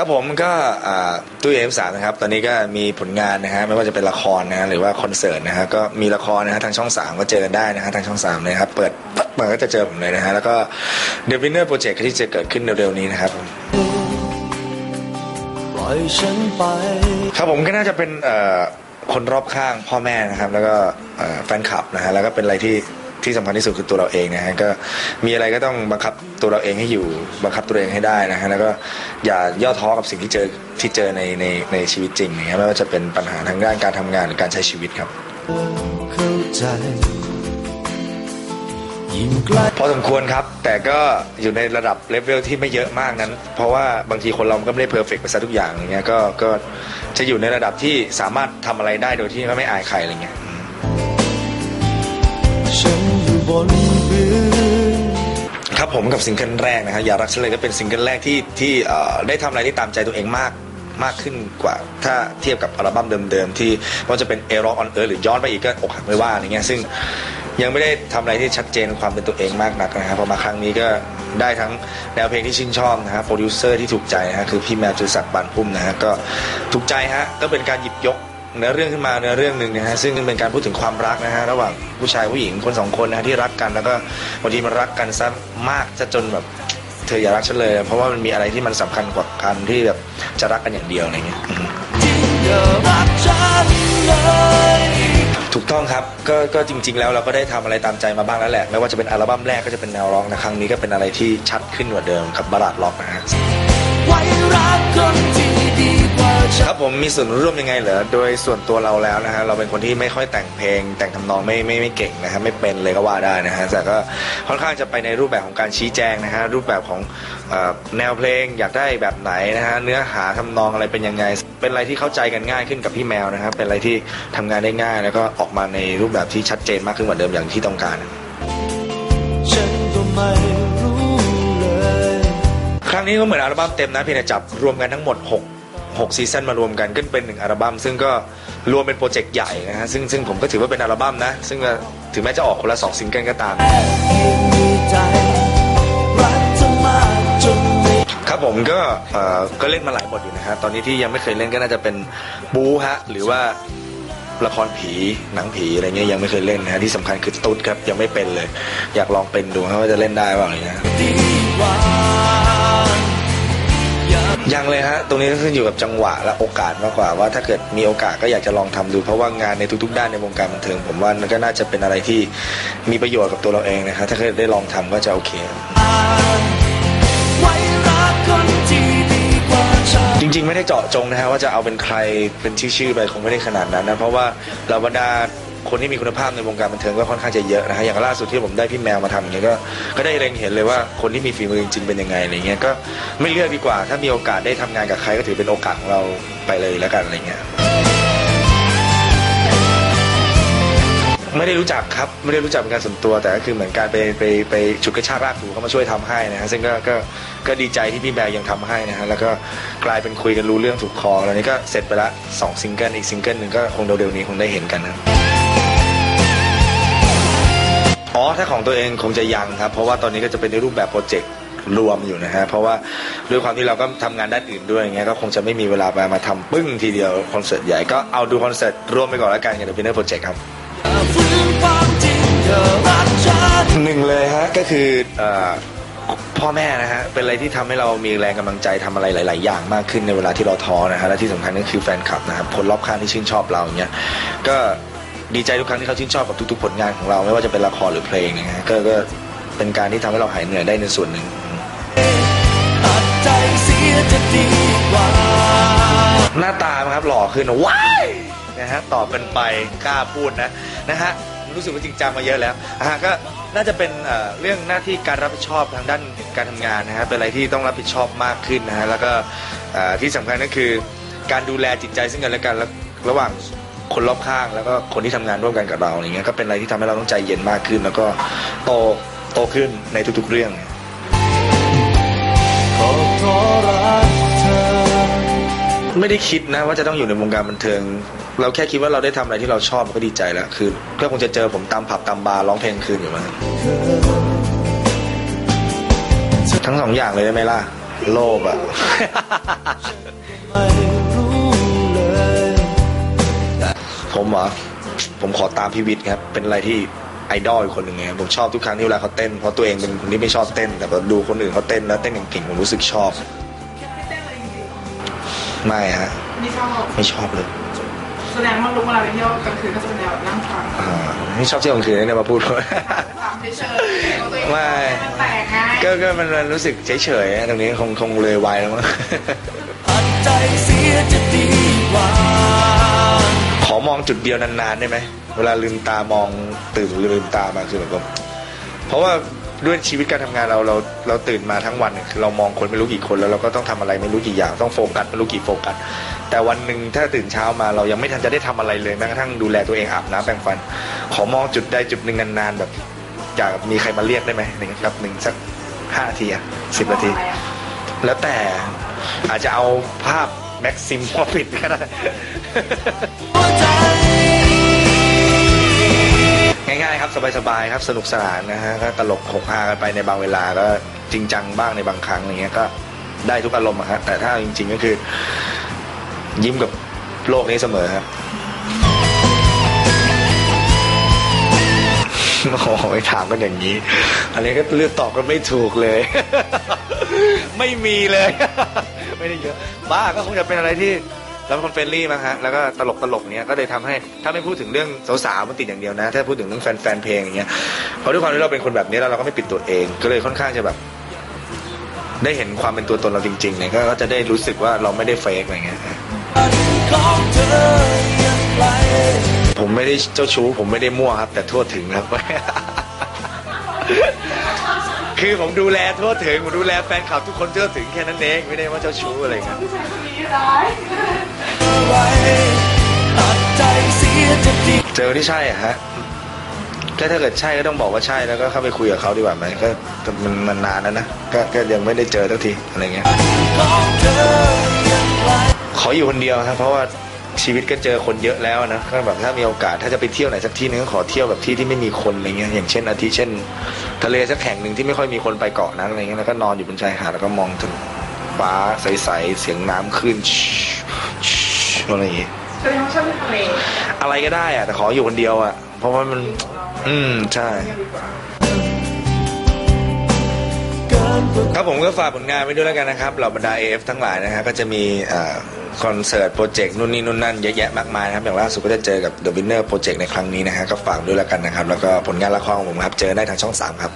ครับผมก็อ่าตู้เอ็มสามนะครับ ตอนนี้ก็มีผลงานนะฮะไม่ว่าจะเป็นละครนะฮะหรือว่าคอนเสิร์ตนะฮะก็มีละครนะฮะทางช่องสามก็เจอกันได้นะฮะทางช่องสามเลยครับเปิดปั๊บมันก็จะเจอผมเลยนะฮะแล้วก็ The Winner Project ที่จะเกิดขึ้นเร็วๆนี้นะครับผมปล่อยฉันไปครับผมก็น่าจะเป็นเอ่อคนรอบข้างพ่อแม่นะครับ แล้วก็เอ่อแฟนคลับนะฮะแล้วก็เป็นอะไรที่ ที่สำคัญที่สุดคือตัวเราเองนะฮะก็มีอะไรก็ต้องบังคับตัวเราเองให้อยู่บังคับตัวเองให้ได้นะฮะแล้วก็อย่าย่อท้อกับสิ่งที่เจอที่เจอในในในชีวิตจริงนะครับไม่ว่าจะเป็นปัญหาทางด้านการทำงานหรือการใช้ชีวิตครับเข้าใจยิ่งใกล้พอสมควรครับ แต่ก็อยู่ในระดับเลเวลที่ไม่เยอะมากนั้น เพราะว่าบางทีคนเราก็ไม่ได้เพอร์เฟกต์ไปซะทุกอย่างอย่างเงี้ยก็ก็จะอยู่ในระดับที่สามารถทำอะไรได้โดยที่ไม่อายใครอะไรเงี้ย ฉันอยู่บนพื้นครับผมกับซิงเกิลแรกนะครับอย่ารักฉันเลยก็เป็นซิงเกิลแรกที่ที่เอ่อได้ทำอะไรที่ตามใจตัวเองมากมากขึ้นกว่าถ้าเทียบกับอัลบั้มเดิมๆ ที่ว่าจะเป็นเอร็อกออนเอร์หรือย้อนไปอีกก็อกหักไม่ว่าอะไรเงี้ยซึ่งยังไม่ได้ทำอะไรที่ชัดเจนความเป็นตัวเองมากนักนะครับพอมาครั้งนี้ก็ได้ทั้งแนวเพลงที่ชื่นชอบนะฮะโปรดิวเซอร์ที่ถูกใจนะฮะคือพี่แมวจุลศักดิ์บานพุ่มนะฮะก็ถูกใจฮะก็เป็นการหยิบยก เนื้อเรื่องขึ้นมาเนื้อเรื่องหนึ่งนะฮะซึ่งเป็นการพูดถึงความรักนะฮะระหว่างผู้ชายผู้หญิงคนสองคนนะฮะที่รักกันแล้วก็บางทีมันรักกันซะมากจะจนแบบเธออย่ารักฉันเลย เพราะว่ามันมีอะไรที่มันสำคัญกว่าการที่แบบจะรักกันอย่างเดียวอะไรเงี้ยอืมอย่ารักฉันเลยถูกต้องครับก็ก็จริง ๆ แล้วเราก็ได้ทำอะไรตามใจมาบ้างแล้วแหละไม่ว่าจะเป็นอัลบั้มแรกก็จะเป็นแนวร็อกนะครั้งนี้ก็เป็นอะไรที่ชัดขึ้นกว่าเดิมกับบาลาดร็อกนะฮะไว้รักคนที่ดีกว่าฉั คนรับผมมีส่วนร่วมยังไงเหรอ โดยส่วนตัวเราแล้วนะฮะเราเป็นคนที่ไม่ค่อยแต่งเพลง แต่งทำนองไม่ไม่ไม่เก่งนะฮะไม่เป็นเลยก็ว่าได้นะฮะแต่ก็ค่อนข้างจะไปในรูปแบบของการชี้แจงนะฮะรูปแบบของเอ่อแนวเพลงอยากได้แบบไหนนะฮะเนื้อหาทำนองอะไรเป็นยังไง เป็นอะไรที่เข้าใจกันง่ายขึ้นกับพี่แมวนะครับเป็นอะไรที่ทำงานได้ง่าย แล้วก็ออกมาในรูปแบบที่ชัดเจนมากขึ้นกว่าเดิมอย่างที่ต้องการฉันก็ไม่รู้เลยครั้งนี้ก็เหมือนอัลบั้มเต็มนะเพียงแต่จับรวมกันทั้งหมด 6 6 ซีซันมารวมกันก็เป็นหนึ่งอัลบั้มซึ่งก็รวมเป็นโปรเจกต์ใหญ่นะฮะซึ่งซึ่งผมก็ถือว่าเป็นอัลบั้มนะ ซึ่งก็ถึงแม้จะออกคนละ 2 ซิงเกิลก็ตาม ครับผมก็เอ่อก็เล่นมาหลายบทอยู่นะฮะตอนนี้ที่ยังไม่เคยเล่นก็น่าจะเป็นบูฮะหรือว่าละครผีหนังผีอะไรเงี้ยยังไม่เคยเล่นนะฮะที่สำคัญคือตุ๊ดครับยังไม่เป็นเลย อยากลองเป็นดูฮะว่าจะเล่นได้เปล่าอะไรเงี้ย ดีกว่ายัง เลยฮะ ตรงนี้ก็ขึ้นอยู่กับจังหวะและโอกาสมากกว่าว่าถ้าเกิดมีโอกาสก็อยากจะลองทำดู เพราะว่างานในทุก ๆ ด้านในวงการบันเทิง ผมว่ามันก็น่าจะเป็นอะไรที่มีประโยชน์กับตัวเราเองนะครับถ้าเกิดได้ลองทำก็จะโอเคจริง ๆ ไม่ได้เจาะจงนะฮะว่าจะเอาเป็นใครเป็นชื่อๆไปคงไม่ได้ขนาดนั้นนะเพราะว่าเราบรรดา คนที่มีคุณภาพในวงการบันเทิงก็ค่อนข้างจะเยอะนะฮะอย่างล่าสุดที่ผมได้พี่แมวมาทำอย่างเงี้ยก็ก็ได้เล็งเห็นเลยว่าคนที่มีฝีมือจริงๆเป็นยังไงอะไรเงี้ยก็ไม่เลือกดีกว่า ถ้ามีโอกาสได้ทำงานกับใครก็ถือเป็นโอกาสของเราไปเลยแล้วกันอะไรเงี้ย ไม่ได้รู้จักครับไม่ได้รู้จักเป็นการส่วนตัวแต่ก็คือเหมือนการไปไปไปฉุดกระชากลากถูเขามาช่วยทำให้นะฮะซึ่งก็ก็ก็ดีใจที่พี่แบร์ยังทำให้นะฮะแล้วก็กลายเป็นคุยกันรู้เรื่องถูกคอแล้วนี้ก็เสร็จไปละสองซิงเกิลอีกซิงเกิลหนึ่งก็คงเร็วๆนี้คงได้เห็นกันนะ ถ้าของตัวเองคงจะยังครับ เพราะว่าตอนนี้ก็จะเป็นในรูปแบบโปรเจกต์รวมอยู่นะฮะเพราะว่าด้วยความที่เราก็ทำงานด้านอื่นด้วยอย่างเงี้ยก็คงจะไม่มีเวลามามาทำปึ้งทีเดียวคอนเสิร์ตใหญ่ก็เอาดูคอนเสิร์ตรวมไปก่อนแล้วกันกับ The Winner Project ครับฝืนความจริงเธอรักฉันหนึ่งเลยฮะก็คืออพ่อแม่นะฮะเป็นอะไรที่ทำให้เรามีแรงกำลังใจทำอะไรหลาย ๆ อย่างมากขึ้นในเวลาที่เราท้อนะฮะและที่สำคัญก็คือแฟนคลับนะครับคนรอบข้างที่ชื่นชอบเราเงี้ยก็ ดีใจทุกครั้งที่เขาชื่นชอบกับทุกๆผลงานของเรา ไม่ว่าจะเป็นละครหรือเพลงนะฮะก็ก็เป็นการที่ทำให้เราหายเหนื่อยได้ในส่วนหนึ่ง ตัดใจเสียจะดีกว่า หน้าตาครับหล่อขึ้นนะว้ายนะฮะตอบกันไปกล้าพูดนะนะฮะรู้สึกว่าจริงจังมาเยอะแล้วนะฮะก็น่าจะเป็นเอ่อเรื่องหน้าที่การรับผิดชอบทางด้านการทำงานนะฮะเป็นอะไรที่ต้องรับผิดชอบมากขึ้นนะฮะแล้วก็เอ่อที่สำคัญก็คือ การดูแลจิตใจซึ่งกันและกันแล้วระหว่าง คนรอบข้างแล้วก็คนที่ทำงานร่วมกันกับเราอย่างเงี้ยก็เป็นอะไรที่ทำให้เราต้องใจเย็นมากขึ้น แล้วก็โตโตขึ้นในทุกๆเรื่องไม่ได้คิดนะว่าจะต้องอยู่ในวงการบันเทิง เราแค่คิดว่าเราได้ทำอะไรที่เราชอบก็ดีใจแล้ว คือก็คงจะเจอผมตามผับตามบาร์ร้องเพลงคืนอยู่มั้งทั้งสองอย่างเลยได้ไหมล่ะ โลภอะ ผมเหรอผมขอตามพี่วิทย์ครับ เป็นอะไรที่ไอดอลอีกคนหนึ่งไงผมชอบทุกครั้งที่เวลาเขาเต้น เพราะตัวเองเป็นคนที่ไม่ชอบเต้น แต่พอดูคนอื่นเขาเต้นแล้วเต้นเก่งๆผมรู้สึกชอบ ไม่เต้นเลยจริงไม่ฮะๆไม่ชอบไม่ชอบเลย แสดงว่าลุกเวลาไปเที่ยวกลางคืนก็จะเป็นแนวแบบนั่งฟังอ่าไม่ชอบเที่ยวกลางคืนเนี่ยมาพูดฟังเฉยๆว่าตัวเองไม่ มันแตกไงก็ก็มันมันรู้สึกเฉยๆตรงนี้คงคงเลยวัยแล้วมั้งตัดใจเสียจะดีกว่าขอ มองจุดเดียวนานๆได้ไหมเวลาลืมตามองตื่นลืมตามาคือแบบว่าเพราะว่าด้วยชีวิตการทำงานเราเราเราตื่นมาทั้งวันคือเรามองคนไม่รู้กี่คนแล้วเราก็ต้องทำอะไรไม่รู้กี่อย่างต้องโฟกัสไม่รู้กี่โฟกัสแต่วันหนึ่งถ้าตื่นเช้ามาเรายังไม่ทันจะได้ทำอะไรเลยแม้กระทั่งดูแลตัวเองอาบน้ำแปรงฟัน ขอมองจุดใดจุดหนึ่งนานๆแบบอยากมีใครมาเรียกได้ไหมหนึ่งครับหนึ่งสักห้าทีสิบนาที แล้วแต่อาจจะเอาภาพแม็กซิมพอปิดก็ได้ หัวใจ ง่ายๆครับสบายๆครับสนุกสนานนะฮะก็ตลกหกฮากันไปในบางเวลาก็จริงจังบ้างในบางครั้งอย่างเงี้ยก็ได้ทุกอารมณ์อะฮะแต่ถ้าจริง ๆก็คือ ยิ้มกับโลกนี้เสมอครับโอ้โหไม่ถามกันอย่างนี้ อันนี้ก็เลือกตอบกันไม่ถูกเลย ไม่มีเลย ไม่ได้เยอะ บ้าก็คงจะเป็นอะไรที่ เราเป็นคนเฟรนลี่มั้งฮะแล้วก็ตลกตลกเนี้ยก็เลยทำให้ถ้าไม่พูดถึงเรื่องสาวๆมันติดอย่างเดียวนะ ถ้าพูดถึงเรื่องแฟนแฟนเพลงอย่างเงี้ยเพราะด้วยความที่เราเป็นคนแบบนี้แล้วเราก็ไม่ปิดตัวเอง ก็เลยค่อนข้างจะแบบ ได้เห็นความเป็นตัวตนเราจริงๆเนี่ยก็จะได้รู้สึกว่าเราไม่ได้เฟกอะไรเงี้ยผมไม่ได้เจ้าชู้ ผมไม่ได้มั่วครับ แต่ทั่วถึงครับคือผมดูแลทั่วถึงผมดูแลแฟนคลับทุกคนทั่วถึงแค่นั้นเองไม่ได้ว่าเจ้าชู้อะไรเงี้ยผู้ชายคนร้าย ไว้ตัดใจเสียจะดีเจอที่ใช่อะฮะก็ถ้าเกิดใช่ก็ต้องบอกว่าใช่แล้วก็เข้าไปคุยกับเขาดีกว่าไหมก็มันมันนานแล้วนะก็ก็ยังไม่ได้เจอสักทีอะไรเงี้ยของเธอยังไกลขออยู่คนเดียวครับเพราะว่าชีวิตก็เจอคนเยอะแล้วนะก็แบบถ้ามีโอกาสถ้าจะไปเที่ยวไหนสักที่นึงก็ขอเที่ยวแบบที่ที่ไม่มีคนอะไรเงี้ยอย่างเช่นอาทิเช่น ทะเลสักแห่งหนึ่งที่ไม่ค่อยมีคนไปเกาะนั้นอะไรเงี้ยแล้วก็นอนอยู่บนชายหาดแล้วก็มองถึงฟ้าใสๆเสียงน้ำขึ้น อะไรอย่างงี้แสดงว่าชอบที่ทะเลอะไรก็ได้อะแต่ขออยู่คนเดียวอะเพราะว่ามัน อืมใช่ดีกว่าเกินกว่าครับผมก็ฝากผลงานไว้ด้วยแล้วกันนะครับเหล่าบรรดา AF ทั้งหลายนะฮะก็จะมีอ่าคอนเสิร์ตโปรเจกต์นู่นนี่นู่นนั่นเยอะแยะมากมายนะครับอย่างล่าสุดก็จะเจอกับ The Winner Project ในครั้งนี้นะฮะก็ฝากด้วยแล้วกันนะครับ แล้วก็ผลงานละครของผมครับ เจอได้ทางช่อง 3 ครับ